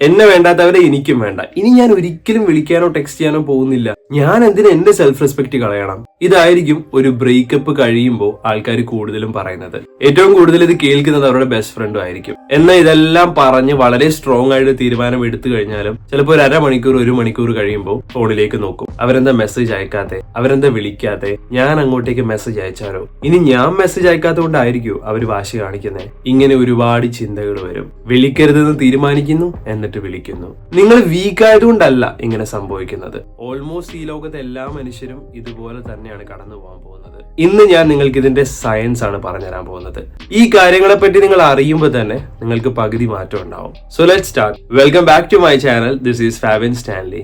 എന്നെ വേണ്ടാത്തവരെ എനിക്കും വേണ്ട. ഇനി ഞാൻ ഒരിക്കലും വിളിക്കാനോ ടെക്സ്റ്റ് ചെയ്യാനോ പോകുന്നില്ല. ഞാൻ എന്തിനു എന്റെ സെൽഫ് റെസ്പെക്ട് കളയണം? ഇതായിരിക്കും ഒരു ബ്രേക്കപ്പ് കഴിയുമ്പോൾ ആൾക്കാർ കൂടുതലും പറയുന്നത്. ഏറ്റവും കൂടുതൽ ഇത് കേൾക്കുന്നത് അവരുടെ ബെസ്റ്റ് ഫ്രണ്ടും ആയിരിക്കും. എന്നാൽ ഇതെല്ലാം പറഞ്ഞ് വളരെ സ്ട്രോങ് ആയിട്ട് തീരുമാനം എടുത്തു കഴിഞ്ഞാലും ചിലപ്പോൾ ഒരു അരമണിക്കൂർ ഒരു മണിക്കൂർ കഴിയുമ്പോൾ ഫോണിലേക്ക് നോക്കും. അവരെന്താ മെസ്സേജ് അയക്കാതെ അവരെന്താ വിളിക്കാതെ ഞാൻ അങ്ങോട്ടേക്ക് മെസ്സേജ് അയച്ചാലോ? ഇനി ഞാൻ മെസ്സേജ് അയക്കാത്ത കൊണ്ടായിരിക്കും അവർ വാശി കാണിക്കുന്നത് ഇങ്ങനെ ഒരുപാട് ചിന്തകൾ വരും. വിളിക്കരുതെന്ന് തീരുമാനിക്കുന്നു എന്നിട്ട് വിളിക്കുന്നു. നിങ്ങൾ വീക്ക് ആയതുകൊണ്ടല്ല ഇങ്ങനെ സംഭവിക്കുന്നത്. ഓൾമോസ്റ്റ് ഈ ലോകത്തെ എല്ലാ മനുഷ്യരും ഇതുപോലെ തന്നെയാണ് കടന്നു പോകാൻ പോകുന്നത്. ഇന്ന് ഞാൻ നിങ്ങൾക്ക് ഇതിന്റെ സയൻസ് ആണ് പറഞ്ഞുതരാൻ പോകുന്നത്. ഈ കാര്യങ്ങളെ പറ്റി നിങ്ങൾ അറിയുമ്പോൾ തന്നെ നിങ്ങൾക്ക് പകുതി മാറ്റം ഉണ്ടാവും. So let start welcome back to my channel this is Favin Stanley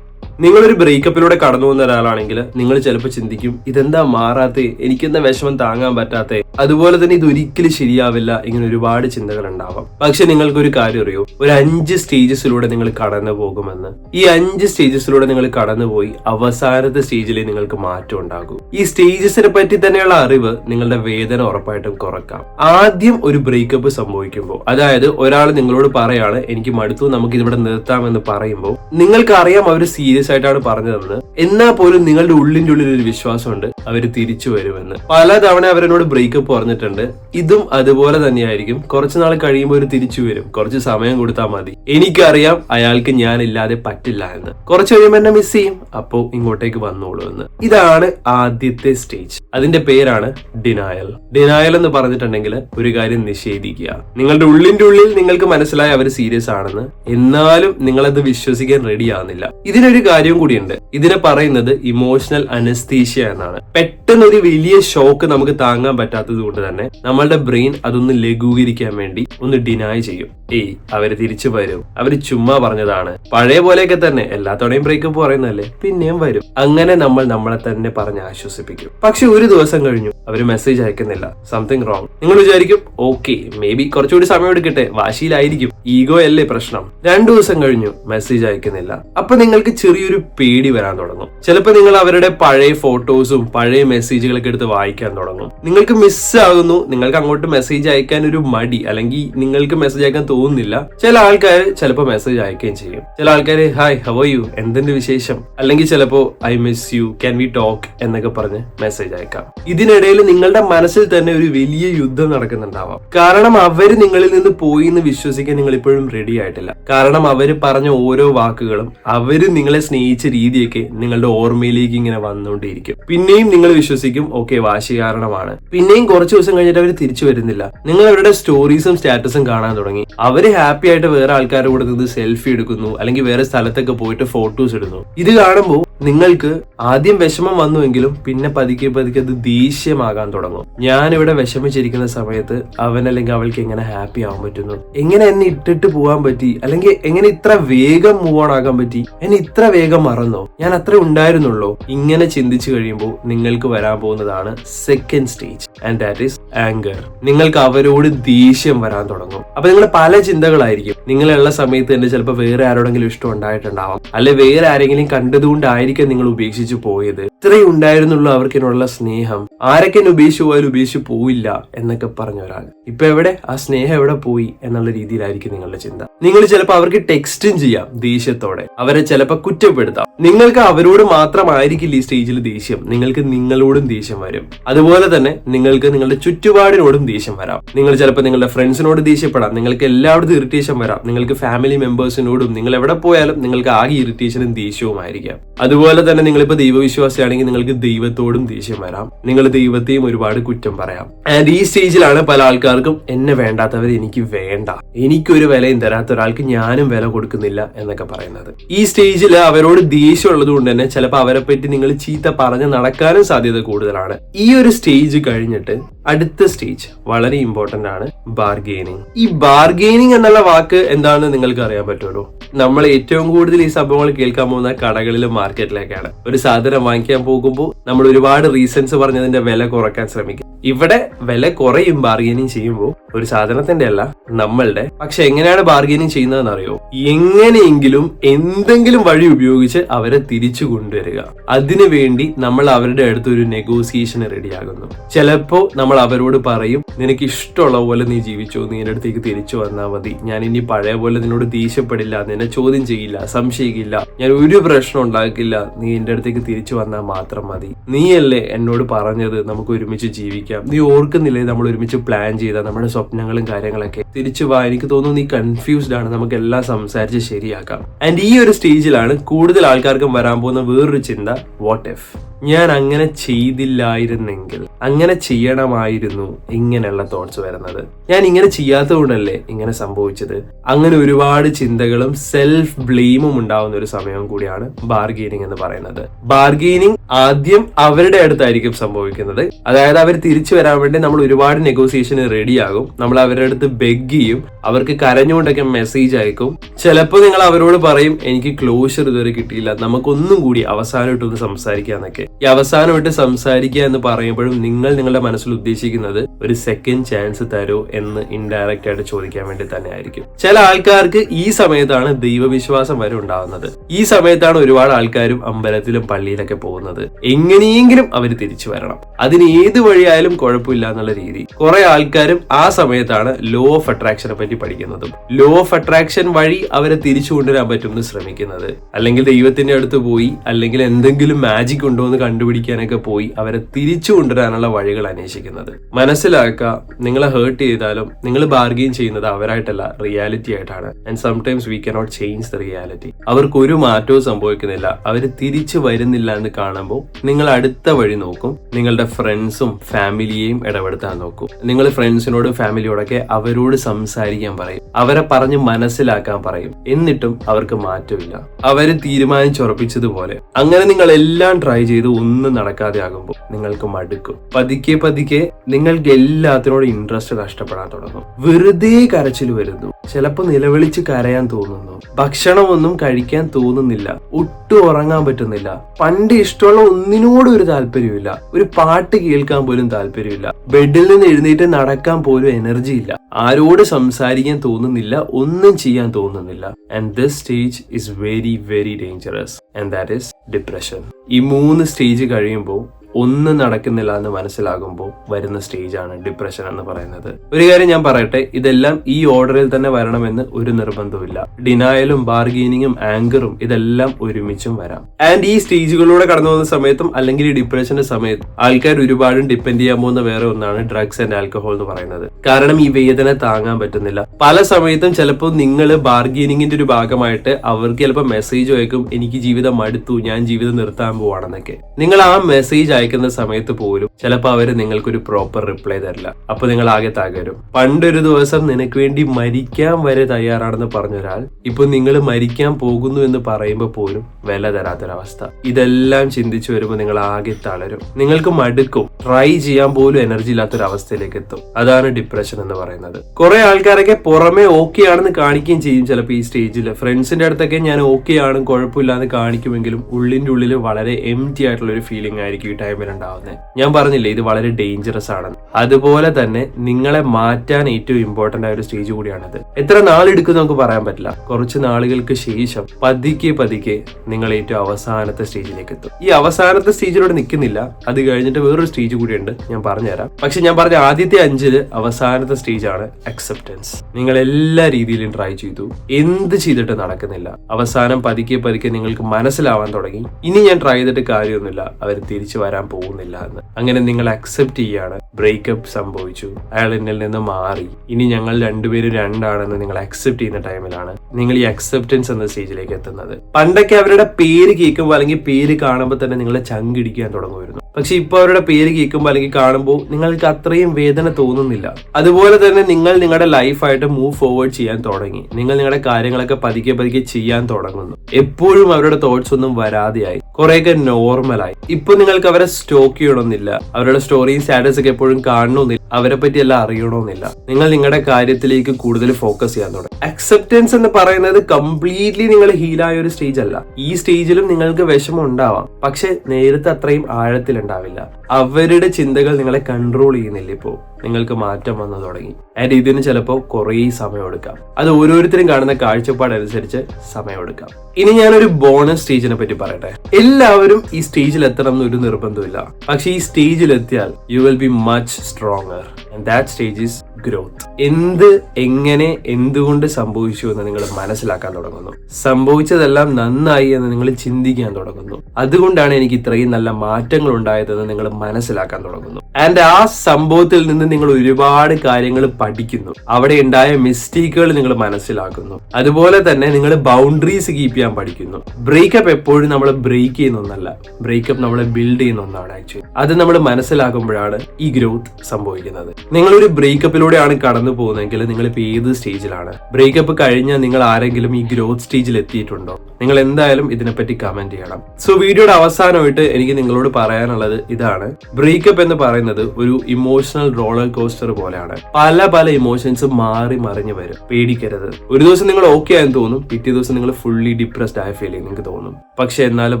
നിങ്ങളൊരു ബ്രേക്കപ്പിലൂടെ കടന്നു പോകുന്ന ഒരാളാണെങ്കിൽ നിങ്ങൾ ചിലപ്പോൾ ചിന്തിക്കും ഇതെന്താ മാറാത്തേ? എനിക്കെന്താ വിഷമം താങ്ങാൻ പറ്റാത്തെ? അതുപോലെ തന്നെ ഇത് ഒരിക്കലും ശരിയാവില്ല ഇങ്ങനെ ഒരുപാട് ചിന്തകൾ ഉണ്ടാവാം. പക്ഷെ നിങ്ങൾക്കൊരു കാര്യം അറിയോ? ഒരു അഞ്ച് സ്റ്റേജസിലൂടെ നിങ്ങൾ കടന്നു പോകുമെന്ന്. ഈ അഞ്ച് സ്റ്റേജസിലൂടെ നിങ്ങൾ കടന്നുപോയി അവസാനത്തെ സ്റ്റേജിൽ നിങ്ങൾക്ക് മാറ്റം ഉണ്ടാകും. ഈ സ്റ്റേജസിനെ പറ്റി തന്നെയുള്ള അറിവ് നിങ്ങളുടെ വേദന ഉറപ്പായിട്ടും കുറക്കാം. ആദ്യം ഒരു ബ്രേക്കപ്പ് സംഭവിക്കുമ്പോൾ അതായത് ഒരാൾ നിങ്ങളോട് പറയാണ് എനിക്ക് മടുത്തു നമുക്ക് ഇതിവിടെ നിർത്താമെന്ന് പറയുമ്പോൾ നിങ്ങൾക്കറിയാം അവർ സീരിയസ് ആയിട്ടാണ് പറഞ്ഞതെന്ന്. എന്നാൽ പോലും നിങ്ങളുടെ ഉള്ളിന്റെ ഉള്ളിൽ ഒരു വിശ്വാസമുണ്ട്. അവർ തിരിച്ചു വരുമെന്ന്. പലതവണ അവരോട് ബ്രേക്കപ്പ് പറഞ്ഞിട്ടുണ്ട്. ഇതും അതുപോലെ തന്നെയായിരിക്കും. കുറച്ച് നാൾ കഴിയുമ്പോൾ ഒരു തിരിച്ചു വരും. കുറച്ച് സമയം കൊടുത്താൽ മതി. എനിക്കറിയാം അയാൾക്ക് ഞാൻ ഇല്ലാതെ പറ്റില്ല എന്ന്. കുറച്ച് കഴിയുമ്പോൾ എന്നെ മിസ് ചെയ്യും. അപ്പോ ഇങ്ങോട്ടേക്ക് വന്നോളൂ എന്ന്. ഇതാണ് ആദ്യത്തെ സ്റ്റേജ് അതിന്റെ പേരാണ് ഡിനായൽ ഡിനായൽ എന്ന് പറഞ്ഞിട്ടുണ്ടെങ്കിൽ ഒരു കാര്യം നിഷേധിക്കുക. നിങ്ങളുടെ ഉള്ളിന്റെ ഉള്ളിൽ നിങ്ങൾക്ക് മനസ്സിലായി അവർ സീരിയസ് ആണെന്ന്. എന്നാലും നിങ്ങളത് വിശ്വസിക്കാൻ റെഡി ആവുന്നില്ല. ഇതിനൊരു കാര്യം കൂടിയുണ്ട്. ഇതിനെ പറയുന്നത് ഇമോഷണൽ അനസ്തീഷ്യ എന്നാണ്. പെട്ടെന്ന് ഒരു വലിയ ഷോക്ക് നമുക്ക് താങ്ങാൻ പറ്റാത്തത് കൊണ്ട് തന്നെ നമ്മളുടെ ബ്രെയിൻ അതൊന്ന് ലഘൂകരിക്കാൻ വേണ്ടി ഒന്ന് ഡിനായ് ചെയ്യും. ഏയ് അവർ തിരിച്ചു വരും. അവർ ചുമ്മാ പറഞ്ഞതാണ്. പഴയ പോലെയൊക്കെ തന്നെ. എല്ലാത്തോടെയും ബ്രേക്കപ്പ് പറയുന്നല്ലേ പിന്നെയും വരും. അങ്ങനെ നമ്മൾ നമ്മളെ തന്നെ പറഞ്ഞ് ആശ്വസിപ്പിക്കും. പക്ഷെ ഒരു ദിവസം കഴിഞ്ഞു. അവർ മെസ്സേജ് അയക്കുന്നില്ല. സംതിങ് റോങ് നിങ്ങൾ വിചാരിക്കും ഓക്കെ മേ ബി കുറച്ചുകൂടി സമയം എടുക്കട്ടെ. വാശിയിലായിരിക്കും. ഈഗോ അല്ലേ പ്രശ്നം? രണ്ടു ദിവസം കഴിഞ്ഞു. മെസ്സേജ് അയക്കുന്നില്ല. അപ്പൊ നിങ്ങൾക്ക് ചെറിയൊരു പേടി വരാൻ തുടങ്ങും. ചിലപ്പോൾ നിങ്ങൾ അവരുടെ പഴയ ഫോട്ടോസും പഴയ മെസ്സേജുകളൊക്കെ എടുത്ത് വായിക്കാൻ തുടങ്ങും. നിങ്ങൾക്ക് മിസ് മിസ്സാകുന്നു നിങ്ങൾക്ക് അങ്ങോട്ട് മെസ്സേജ് അയക്കാൻ ഒരു മടി അല്ലെങ്കിൽ നിങ്ങൾക്ക് മെസ്സേജ് അയക്കാൻ തോന്നുന്നില്ല. ചില ആൾക്കാർ ചിലപ്പോൾ മെസ്സേജ് അയക്കുകയും ചെയ്യും. ചില ആൾക്കാർ ഹായ് ഹവ യു എന്തിന്റെ വിശേഷം? അല്ലെങ്കിൽ ചിലപ്പോൾ I miss you can we talk എന്നൊക്കെ പറഞ്ഞ് മെസ്സേജ് അയക്കാം. ഇതിനിടയിൽ നിങ്ങളുടെ മനസ്സിൽ തന്നെ ഒരു വലിയ യുദ്ധം നടക്കുന്നുണ്ടാവാം. കാരണം അവർ നിങ്ങളിൽ നിന്ന് പോയി എന്ന് വിശ്വസിക്കാൻ നിങ്ങൾ ഇപ്പോഴും റെഡി ആയിട്ടില്ല. കാരണം അവർ പറഞ്ഞ ഓരോ വാക്കുകളും അവർ നിങ്ങളെ സ്നേഹിച്ച രീതിയൊക്കെ നിങ്ങളുടെ ഓർമ്മയിലേക്ക് ഇങ്ങനെ വന്നുകൊണ്ടിരിക്കും പിന്നെയും നിങ്ങൾ വിശ്വസിക്കും ഓക്കെ വാശി കാരണമാണ് പിന്നെയും കുറച്ച് ദിവസം കഴിഞ്ഞിട്ട് അവർ തിരിച്ചു വരുന്നില്ല. നിങ്ങൾ അവരുടെ സ്റ്റോറീസും സ്റ്റാറ്റസും കാണാൻ തുടങ്ങി. അവർ ഹാപ്പി ആയിട്ട് വേറെ ആൾക്കാരുടെ കൂടെ നിന്ന് സെൽഫി എടുക്കുന്നു അല്ലെങ്കിൽ വേറെ സ്ഥലത്തൊക്കെ പോയിട്ട് ഫോട്ടോസ് ഇടുന്നു. ഇത് കാണുമ്പോൾ നിങ്ങൾക്ക് ആദ്യം വിഷമം വന്നുവെങ്കിലും പിന്നെ പതുക്കെ പതുക്കെ അത് ദേഷ്യമാകാൻ തുടങ്ങും. ഞാനിവിടെ വിഷമിച്ചിരിക്കുന്ന സമയത്ത് അവൻ അല്ലെങ്കിൽ അവൾക്ക് എങ്ങനെ ഹാപ്പി ആവാൻ പറ്റുന്നു? എങ്ങനെ എന്നെ ഇട്ടിട്ട് പോകാൻ പറ്റി? അല്ലെങ്കിൽ എങ്ങനെ ഇത്ര വേഗം മൂവ് ഓൺ ആകാൻ പറ്റി? എന്നെ ഇത്ര വേഗം മറന്നോ? ഞാൻ അത്ര ഉണ്ടായിരുന്നുള്ളൂ. ഇങ്ങനെ ചിന്തിച്ചു കഴിയുമ്പോൾ നിങ്ങൾക്ക് വരാൻ പോകുന്നതാണ് second stage and that is anger നിങ്ങൾക്ക് അവരോട് ദേഷ്യം വരാൻ തുടങ്ങും. അപ്പൊ നിങ്ങൾ പല ചിന്തകളായിരിക്കും. നിങ്ങളുള്ള സമയത്ത് തന്നെ ചിലപ്പോൾ വേറെ ആരോടെങ്കിലും ഇഷ്ടം ഉണ്ടായിട്ടുണ്ടാവാം. അല്ലെ വേറെ ആരെങ്കിലും കണ്ടതുകൊണ്ടായിരിക്കും നിങ്ങൾ ഉപേക്ഷിച്ചു പോയത്. ഇത്രയും ഉണ്ടായിരുന്നുള്ളൂ അവർക്ക് എന്നുള്ള സ്നേഹം. ആരൊക്കെ ഉപേക്ഷിച്ചു പോയാലും ഉപേക്ഷിച്ചു പോയില്ല എന്നൊക്കെ പറഞ്ഞ ഒരാൾ. ഇപ്പൊ എവിടെ? ആ സ്നേഹം എവിടെ പോയി എന്നുള്ള രീതിയിലായിരിക്കും നിങ്ങളുടെ ചിന്ത. നിങ്ങൾ ചിലപ്പോൾ അവർക്ക് ടെക്സ്റ്റും ചെയ്യാം ദേഷ്യത്തോടെ. അവരെ ചിലപ്പോൾ കുറ്റപ്പെടുത്താം. നിങ്ങൾക്ക് അവരോട് മാത്രമായിരിക്കില്ല ഈ സ്റ്റേജിൽ ദേഷ്യം. നിങ്ങൾക്ക് നിങ്ങളോടും ദേഷ്യം വരും. അതുപോലെ തന്നെ നിങ്ങൾക്ക് നിങ്ങളുടെ ചുറ്റുപാടിനോടും ദേഷ്യം വരാം. നിങ്ങൾ ചിലപ്പോൾ നിങ്ങളുടെ ഫ്രണ്ട്സിനോട് ദേഷ്യപ്പെടാം. നിങ്ങൾക്ക് എല്ലായിടത്തും ഇറിറ്റേഷൻ വരാം. നിങ്ങൾക്ക് ഫാമിലി മെമ്പേഴ്സിനോടും നിങ്ങൾ എവിടെ പോയാലും നിങ്ങൾക്ക് ആകെ ഇറിറ്റേഷനും ദേഷ്യവുമായിരിക്കാം അതുപോലെ തന്നെ നിങ്ങളിപ്പോൾ ദൈവവിശ്വാസിയാണെങ്കിൽ നിങ്ങൾക്ക് ദൈവത്തോടും ദേഷ്യം വരാം. നിങ്ങൾ ദൈവത്തെയും ഒരുപാട് കുറ്റം പറയാം. ആൻഡ് ഈ സ്റ്റേജിലാണ് പല ആൾക്കാർക്കും എന്നെ വേണ്ടാത്തവർ എനിക്ക് വേണ്ട. എനിക്കൊരു വിലയും തരാത്ത ഒരാൾക്ക് ഞാനും വില കൊടുക്കുന്നില്ല എന്നൊക്കെ പറയുന്നത്. ഈ സ്റ്റേജിൽ അവരോട് ദേഷ്യം ഉള്ളത് കൊണ്ട് തന്നെ ചിലപ്പോൾ അവരെ പറ്റി നിങ്ങൾ ചീത്ത പറഞ്ഞ് നടക്കാനും സാധ്യത കൂടുതലാണ്. ഈ ഒരു സ്റ്റേജ് കഴിഞ്ഞിട്ട് അടുത്ത സ്റ്റേജ് വളരെ ഇമ്പോർട്ടന്റ് ആണ് ബാർഗെയിനിങ് ഈ ബാർഗെയിനിങ് എന്നുള്ള വാക്ക് എന്താണെന്ന് നിങ്ങൾക്ക് അറിയാൻ പറ്റുമല്ലോ നമ്മൾ ഏറ്റവും കൂടുതൽ ഈ സംഭവങ്ങൾ കേൾക്കാൻ പോകുന്ന കടകളിലും മാർക്കറ്റിലേക്കാണ് ഒരു സാധനം വാങ്ങിക്കാൻ പോകുമ്പോൾ നമ്മൾ ഒരുപാട് റീസൺസ് പറഞ്ഞതിന്റെ വില കുറയ്ക്കാൻ ശ്രമിക്കും. ഇവിടെ വില കുറയും ബാർഗനിങ് ചെയ്യുമ്പോൾ ഒരു സാധനത്തിന്റെ അല്ല നമ്മളുടെ. പക്ഷെ എങ്ങനെയാണ് ബാർഗനിങ് ചെയ്യുന്നതെന്ന് അറിയോ എങ്ങനെയെങ്കിലും എന്തെങ്കിലും വഴി ഉപയോഗിച്ച് അവരെ തിരിച്ചു കൊണ്ടുവരിക. അതിനു വേണ്ടി നമ്മൾ അവരുടെ അടുത്ത് ഒരു നെഗോസിയേഷന് റെഡിയാകുന്നു ചിലപ്പോ നമ്മൾ അവരോട് പറയും നിനക്ക് ഇഷ്ടമുള്ള പോലെ നീ ജീവിച്ചോ നീ എന്റെ അടുത്തേക്ക് തിരിച്ചു വന്നാൽ മതി. ഞാൻ ഇനി പഴയ പോലെ നിന്നോട് ദേഷ്യപ്പെടില്ല നിന്നെ ചോദ്യം ചെയ്യില്ല സംശയിക്കില്ല. ഞാൻ ഒരു പ്രശ്നം ഉണ്ടാക്കില്ല. നീ എന്റെ അടുത്തേക്ക് തിരിച്ചു വന്നാൽ മാത്രം മതി. നീയല്ലേ എന്നോട് പറഞ്ഞത് നമുക്ക് ഒരുമിച്ച് ജീവിക്കാം. നീ ഓർക്കുന്നില്ലേ നമ്മൾ ഒരുമിച്ച് പ്ലാൻ ചെയ്ത നമ്മുടെ സ്വപ്നങ്ങളും കാര്യങ്ങളൊക്കെ? തിരിച്ചു വാ എനിക്ക് തോന്നുന്നു നീ കൺഫ്യൂസ്ഡ് ആണ്. നമുക്ക് എല്ലാം സംസാരിച്ച് ശരിയാക്കാം. ആൻഡ് ഈ ഒരു സ്റ്റേജിലാണ് കൂടുതൽ ആൾക്കാർക്കും വരാൻ പോകുന്ന വേറൊരു ചിന്ത വാട്ട് എഫ് ഞാൻ അങ്ങനെ ചെയ്തില്ലായിരുന്നെങ്കിൽ. അങ്ങനെ ചെയ്യണമായിരുന്നു ഇങ്ങനെയുള്ള തോട്ട്സ് വരുന്നത്. ഞാൻ ഇങ്ങനെ ചെയ്യാത്തത് കൊണ്ടല്ലേ ഇങ്ങനെ സംഭവിച്ചത്? അങ്ങനെ ഒരുപാട് ചിന്തകളും സെൽഫ് ബ്ലെയിമും ഉണ്ടാവുന്ന ഒരു സമയം കൂടിയാണ് ബാർഗെയിനിങ് എന്ന് പറയുന്നത്. ബാർഗെയിനിങ് ആദ്യം അവരുടെ അടുത്തായിരിക്കും സംഭവിക്കുന്നത്. അതായത് അവർ തിരിച്ചു വരാൻ വേണ്ടി നമ്മൾ ഒരുപാട് നെഗോസിയേഷന് റെഡിയാകും നമ്മൾ അവരുടെ അടുത്ത് ബെഗ് ചെയ്യും. അവർക്ക് കരഞ്ഞുകൊണ്ടൊക്കെ മെസ്സേജ് അയക്കും. ചിലപ്പോൾ നിങ്ങൾ അവരോട് പറയും എനിക്ക് ക്ലോഷർ ഇതുവരെ കിട്ടിയില്ല. നമുക്കൊന്നും കൂടി അവസാനമായിട്ടൊന്ന് സംസാരിക്കാന്നൊക്കെ. ഈ അവസാനമായിട്ട് സംസാരിക്കുക എന്ന് പറയുമ്പോഴും നിങ്ങൾ നിങ്ങളുടെ മനസ്സിൽ ഉദ്ദേശിക്കുന്നത് ഒരു സെക്കൻഡ് ചാൻസ് തരൂ എന്ന് ഇൻഡയറക്റ്റ് ആയിട്ട് ചോദിക്കാൻ വേണ്ടി തന്നെ ആയിരിക്കും ചില ആൾക്കാർക്ക് ഈ സമയത്താണ് ദൈവവിശ്വാസം വരെ ഉണ്ടാവുന്നത്. ഈ സമയത്താണ് ഒരുപാട് ആൾക്കാരും അമ്പലത്തിലും പള്ളിയിലൊക്കെ പോകുന്നത്. എങ്ങനെയെങ്കിലും അവർ തിരിച്ചു വരണം. അതിന് ഏത് വഴിയായാലും കുഴപ്പമില്ല എന്നുള്ള രീതി. കുറെ ആൾക്കാരും ആ സമയത്താണ് ലോ ഓഫ് അട്രാക്ഷനെ പറ്റി പഠിക്കുന്നതും. ലോ ഓഫ് അട്രാക്ഷൻ വഴി അവരെ തിരിച്ചു കൊണ്ടുവരാൻ പറ്റുമെന്ന് ശ്രമിക്കുന്നത്. അല്ലെങ്കിൽ ദൈവത്തിന്റെ അടുത്ത് പോയി അല്ലെങ്കിൽ എന്തെങ്കിലും മാജിക് ഉണ്ടോ എന്ന് കണ്ടുപിടിക്കാനൊക്കെ പോയി അവരെ തിരിച്ചു കൊണ്ടുവരാനുള്ള വഴികൾ അന്വേഷിക്കുന്നത്. മനസ്സിലാക്കുക നിങ്ങളെ ഹേർട്ട് ചെയ്താലും നിങ്ങൾ ബാർഗെയിൻ ചെയ്യുന്നത് അവരായിട്ടല്ല റിയാലിറ്റി ആയിട്ടാണ്. And sometimes we cannot change the reality അവർക്ക് ഒരു മാറ്റവും സംഭവിക്കുന്നില്ല. അവർ തിരിച്ചു വരുന്നില്ല എന്ന് കാണുമ്പോൾ നിങ്ങൾ അടുത്ത വഴി നോക്കും. നിങ്ങളുടെ ഫ്രണ്ട്സും ഫാമിലിയെയും ഇടപെടുത്താൻ നോക്കും. നിങ്ങൾ ഫ്രണ്ട്സിനോടും ഫാമിലിയോടൊക്കെ അവരോട് സംസാരിക്കാൻ പറയും. അവരെ പറഞ്ഞ് മനസ്സിലാക്കാൻ പറയും. എന്നിട്ടും അവർക്ക് മാറ്റമില്ല. അവർ തീരുമാനിച്ചുറപ്പിച്ചതുപോലെ. അങ്ങനെ നിങ്ങൾ എല്ലാം ട്രൈ ചെയ്ത് ഒന്നും നടക്കാതെ ആകുമ്പോൾ നിങ്ങൾക്ക് മടുക്കും. പതുക്കെ പതുക്കെ നിങ്ങൾക്ക് എല്ലാത്തിനോടും ഇൻട്രസ്റ്റ് നഷ്ടപ്പെടാൻ തുടങ്ങും. വെറുതെ കരച്ചിൽ വരുന്നു. ചിലപ്പോൾ നിലവിളിച്ച് കരയാൻ തോന്നുന്നു. ഭക്ഷണമൊന്നും കഴിക്കാൻ തോന്നുന്നില്ല. ഒട്ടും ഉറങ്ങാൻ പറ്റുന്നില്ല. പണ്ട് ഇഷ്ടമുള്ള ഒന്നിനോടും ഒരു താല്പര്യമില്ല ഒരു പാട്ട് കേൾക്കാൻ പോലും താല്പര്യമില്ല ബെഡിൽ നിന്ന് എഴുന്നേറ്റ് നടക്കാൻ പോലും എനർജി ഇല്ല. ആരോട് സംസാരിക്കാൻ തോന്നുന്നില്ല. ഒന്നും ചെയ്യാൻ തോന്നുന്നില്ല. And this stage is very very dangerous and that is depression ഈ മൂന്ന് സ്റ്റേജ് കഴിയുമ്പോൾ ഒന്നും നടക്കുന്നില്ല എന്ന് മനസ്സിലാകുമ്പോൾ വരുന്ന സ്റ്റേജാണ് ഡിപ്രഷൻ എന്ന് പറയുന്നത്. ഒരു കാര്യം ഞാൻ പറയട്ടെ ഇതെല്ലാം ഈ ഓർഡറിൽ തന്നെ വരണമെന്ന് ഒരു നിർബന്ധവുമില്ല. ഡിനായലും ബാർഗെയിനിങ്ങും ആങ്കറും ഇതെല്ലാം ഒരുമിച്ചും വരാം. ആൻഡ് ഈ സ്റ്റേജുകളിലൂടെ കടന്നു പോകുന്ന സമയത്തും അല്ലെങ്കിൽ ഈ ഡിപ്രഷന്റെ സമയത്ത് ആൾക്കാർ ഒരുപാടും ഡിപ്പെൻഡ് ചെയ്യാൻ പോകുന്ന വേറെ ഒന്നാണ് ഡ്രഗ്സ് ആൻഡ് ആൽക്കഹോൾ എന്ന് പറയുന്നത്. കാരണം ഈ വേദന താങ്ങാൻ പറ്റുന്നില്ല. പല സമയത്തും ചിലപ്പോൾ നിങ്ങൾ ബാർഗെയിനിങ്ങിന്റെ ഒരു ഭാഗമായിട്ട് അവർക്ക് ചിലപ്പോൾ മെസ്സേജ് അയക്കും എനിക്ക് ജീവിതം മടുത്തു ഞാൻ ജീവിതം നിർത്താൻ പോവാണെന്നൊക്കെ. നിങ്ങൾ ആ മെസ്സേജ് അയക്കുന്ന സമയത്ത് പോലും ചിലപ്പോൾ അവർ നിങ്ങൾക്കൊരു പ്രോപ്പർ റിപ്ലൈ തരില്ല. അപ്പൊ നിങ്ങൾ ആകെ തകരും. പണ്ടൊരു ദിവസം നിനക്ക് വേണ്ടി മരിക്കാൻ വരെ തയ്യാറാണെന്ന് പറഞ്ഞൊരാൾ ഇപ്പൊ നിങ്ങൾ മരിക്കാൻ പോകുന്നു എന്ന് പറയുമ്പോൾ പോലും വില തരാത്തൊരവസ്ഥ. ഇതെല്ലാം ചിന്തിച്ചു വരുമ്പോൾ നിങ്ങൾ ആകെ തളരും. നിങ്ങൾക്ക് മടുക്കും. ട്രൈ ചെയ്യാൻ പോലും എനർജി ഇല്ലാത്തൊരവസ്ഥയിലേക്ക് എത്തും. അതാണ് ഡിപ്രഷൻ എന്ന് പറയുന്നത്. കുറെ ആൾക്കാരൊക്കെ പുറമെ ഓക്കെ ആണെന്ന് കാണിക്കുകയും ചെയ്യും ചിലപ്പോൾ ഈ സ്റ്റേജിൽ ഫ്രണ്ട്സിന്റെ അടുത്തൊക്കെ ഞാൻ ഓക്കെ ആണ് കുഴപ്പമില്ലാന്ന് കാണിക്കുമെങ്കിലും ഉള്ളിന്റെ ഉള്ളിൽ വളരെ എം ടി ആയിട്ടുള്ള ഒരു ഫീലിംഗ് ആയിരിക്കും ഈ ടൈമിൽ ഉണ്ടാവുന്നത് ഞാൻ പറഞ്ഞില്ലേ ഇത് വളരെ ഡേഞ്ചറസ് ആണ് അതുപോലെ തന്നെ നിങ്ങളെ മാറ്റാൻ ഏറ്റവും ഇമ്പോർട്ടന്റ് ആയ ഒരു സ്റ്റേജ് കൂടിയാണത്. എത്ര നാളെടുക്കും നമുക്ക് പറയാൻ പറ്റില്ല. കുറച്ച് നാളുകൾക്ക് ശേഷം പതുക്കെ പതുക്കെ നിങ്ങൾ ഏറ്റവും അവസാനത്തെ സ്റ്റേജിലേക്ക് എത്തും. ഈ അവസാനത്തെ സ്റ്റേജിലൂടെ നിൽക്കുന്നില്ല. അത് കഴിഞ്ഞിട്ട് വേറൊരു സ്റ്റേജ് കൂടിയുണ്ട്. ഞാൻ പറഞ്ഞുതരാം. പക്ഷെ ഞാൻ പറഞ്ഞ ആദ്യത്തെ അഞ്ചിൽ അവസാനത്തെ സ്റ്റേജ് ആണ് അക്സെപ്റ്റൻസ് നിങ്ങൾ എല്ലാ രീതിയിലും ട്രൈ ചെയ്തു. എന്ത് ചെയ്തിട്ട് നടക്കുന്നില്ല. അവസാനം പതുക്കെ പതുക്കെ നിങ്ങൾക്ക് മനസ്സിലാവാൻ തുടങ്ങി. ഇനി ഞാൻ ട്രൈ ചെയ്തിട്ട് കാര്യമൊന്നുമില്ല. അവർ തിരിച്ചു വരാൻ പോകുന്നില്ല എന്ന്. അങ്ങനെ നിങ്ങൾ അക്സെപ്റ്റ് ചെയ്യാണ്. ബ്രേക്കപ്പ് സംഭവിച്ചു. അയാൾ എന്നിൽ നിന്ന് മാറി. ഇനി ഞങ്ങൾ രണ്ടുപേരും രണ്ടാണെന്ന് നിങ്ങൾ അക്സെപ്റ്റ് ചെയ്യുന്ന ടൈമിലാണ് നിങ്ങൾ ഈ അക്സെപ്റ്റൻസ് എന്ന സ്റ്റേജിലേക്ക് എത്തുന്നത്. പണ്ടൊക്കെ അവരുടെ പേര് കേൾക്കുമ്പോൾ അല്ലെങ്കിൽ പേര് കാണുമ്പോൾ തന്നെ നിങ്ങളെ ചങ്കിടിക്കാൻ തുടങ്ങുമായിരുന്നു. പക്ഷെ ഇപ്പൊ അവരുടെ പേര് കേൾക്കുമ്പോൾ അല്ലെങ്കിൽ കാണുമ്പോൾ നിങ്ങൾക്ക് അത്രയും വേദന തോന്നുന്നില്ല. അതുപോലെ തന്നെ നിങ്ങൾ നിങ്ങളുടെ ലൈഫായിട്ട് മൂവ് ഫോർവേഡ് ചെയ്യാൻ തുടങ്ങി. നിങ്ങൾ നിങ്ങളുടെ കാര്യങ്ങളൊക്കെ പതുക്കെ പതുക്കെ ചെയ്യാൻ തുടങ്ങുന്നു. എപ്പോഴും അവരുടെ തോട്ട്സ് ഒന്നും വരാതെയായി. കുറെയൊക്കെ നോർമലായി ഇപ്പൊ നിങ്ങൾക്ക് അവരെ സ്റ്റോക്ക് ചെയ്യണമെന്നില്ല അവരുടെ സ്റ്റോറിയും സ്റ്റാറ്റസ് ഒക്കെ എപ്പോഴും കാണണമെന്നില്ല അവരെ പറ്റി എല്ലാം അറിയണമെന്നില്ല നിങ്ങൾ നിങ്ങളുടെ കാര്യത്തിലേക്ക് കൂടുതൽ ഫോക്കസ് ചെയ്യാൻ തുടങ്ങും. അക്സെപ്റ്റൻസ് എന്ന് പറയുന്നത് കംപ്ലീറ്റ്ലി നിങ്ങൾ ഹീലായ ഒരു സ്റ്റേജ് അല്ല. ഈ സ്റ്റേജിലും നിങ്ങൾക്ക് വിഷമം ഉണ്ടാവാം. പക്ഷെ നേരത്തെ അത്രയും ആഴത്തിലുണ്ടാവില്ല. അവരുടെ ചിന്തകൾ നിങ്ങളെ കൺട്രോൾ ചെയ്യുന്നില്ല ഇപ്പോ. നിങ്ങൾക്ക് മാറ്റം വന്നു തുടങ്ങി. ആൻഡ് ഇതിന് ചിലപ്പോൾ കുറേ സമയമെടുക്കാം അത് ഓരോരുത്തരും കാണുന്ന കാഴ്ചപ്പാടനുസരിച്ച് സമയം എടുക്കാം. ഇനി ഞാനൊരു ബോണസ് സ്റ്റേജിനെ പറ്റി പറയട്ടെ. എല്ലാവരും ഈ സ്റ്റേജിൽ എത്തണം എന്നൊരു നിർബന്ധമില്ല പക്ഷെ ഈ സ്റ്റേജിൽ എത്തിയാൽ you will be much stronger and that stage is growth എന്ത് എങ്ങനെ എന്തുകൊണ്ട് സംഭവിച്ചു എന്ന് നിങ്ങൾ മനസ്സിലാക്കാൻ തുടങ്ങുന്നു. സംഭവിച്ചതെല്ലാം നന്നായി എന്ന് നിങ്ങൾ ചിന്തിക്കാൻ തുടങ്ങുന്നു. അതുകൊണ്ടാണ് എനിക്ക് ഇത്രയും നല്ല മാറ്റങ്ങൾ ഉണ്ടായതെന്ന് നിങ്ങൾ മനസ്സിലാക്കാൻ തുടങ്ങുന്നു. ആൻഡ് ആ സംഭവത്തിൽ നിന്ന് നിങ്ങൾ ഒരുപാട് കാര്യങ്ങൾ പഠിക്കുന്നു. അവിടെ ഉണ്ടായ മിസ്റ്റേക്കുകൾ നിങ്ങൾ മനസ്സിലാക്കുന്നു. അതുപോലെ തന്നെ നിങ്ങൾ ബൗണ്ടറീസ് കീപ്പ് ചെയ്യാൻ പഠിക്കുന്നു. ബ്രേക്കപ്പ് എപ്പോഴും നമ്മൾ ബ്രേക്ക് ചെയ്യുന്ന ഒന്നല്ല. ബ്രേക്കപ്പ് നമ്മൾ ബിൽഡ് ചെയ്യുന്ന ഒന്നാണ് ആക്ച്വലി അത് നമ്മൾ മനസ്സിലാക്കുമ്പോഴാണ് ഈ ഗ്രോത്ത് സംഭവിക്കുന്നത്. നിങ്ങൾ ഒരു ബ്രേക്കപ്പിലൂടെയാണ് കടന്നു പോകുന്നതെങ്കിൽ നിങ്ങൾ ഇപ്പൊ ഏത് സ്റ്റേജിലാണ് ബ്രേക്കപ്പ് കഴിഞ്ഞാൽ നിങ്ങൾ ആരെങ്കിലും ഈ ഗ്രോത്ത് സ്റ്റേജിൽ എത്തിയിട്ടുണ്ടോ? നിങ്ങൾ എന്തായാലും ഇതിനെപ്പറ്റി കമന്റ് ചെയ്യണം. സോ വീഡിയോയുടെ അവസാനമായിട്ട് എനിക്ക് നിങ്ങളോട് പറയാനുള്ളത് ഇതാണ്. ബ്രേക്കപ്പ് എന്ന് പറയുന്നത് ഒരു ഇമോഷണൽ റോളർ കോസ്റ്റർ പോലെയാണ്. പല പല ഇമോഷൻസ് മാറി മറിഞ്ഞു വരും. പേടിക്കരുത്. ഒരു ദിവസം നിങ്ങൾ ഓക്കെ ആയെന്ന് തോന്നും പിറ്റേ ദിവസം നിങ്ങൾ ഫുള്ളി ഡിപ്രസ്ഡ് ആയ ഫീലിംഗ് നിങ്ങൾക്ക് തോന്നും. പക്ഷെ എന്നാലും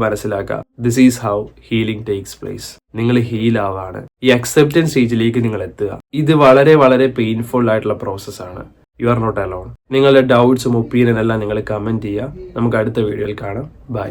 മനസ്സിലാക്കുക this is how healing takes place നിങ്ങൾ ഹീൽ ആവാണ്. ഈ അക്സെപ്റ്റൻസ് സ്റ്റേജിലേക്ക് നിങ്ങൾ എത്തുക. ഇത് വളരെ വളരെ പെയിൻഫുൾ ആയിട്ടുള്ള പ്രോസസ് ആണ്. യു ആർ നോട്ട് അലോൺ നിങ്ങളുടെ ഡൗട്ട്സും ഒപ്പീനിയൻ എല്ലാം നിങ്ങൾ കമന്റ് ചെയ്യുക. നമുക്ക് അടുത്ത വീഡിയോയിൽ കാണാം. ബൈ